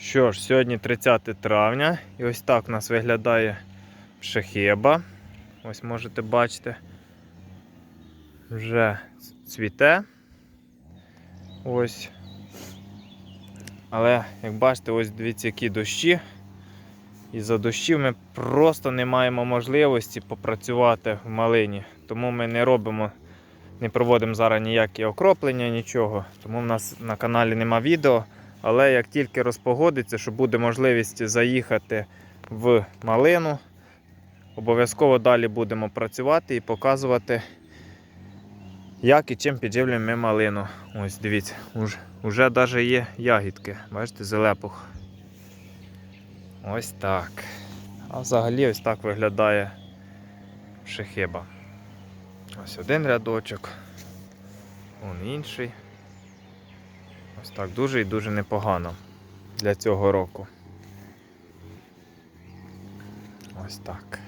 Що ж, сьогодні 30 травня, і ось так у нас виглядає пшехеба. Ось можете бачити, вже цвіте. Ось. Але, як бачите, ось дивіться, які дощі. І за дощів ми просто не маємо можливості попрацювати в малині. Тому ми не робимо, не проводимо зараз ніякі окроплення, нічого. Тому в нас на каналі нема відео. Але як тільки розпогодиться, що буде можливість заїхати в малину, обов'язково далі будемо працювати і показувати, як і чим підживлюємо ми малину. Ось дивіться, уж, уже навіть є ягідки. Бачите, зелепух. Ось так. А взагалі ось так виглядає шехиба. Ось один рядочок, вон інший. Ось так дуже і дуже непогано для цього року. Ось так.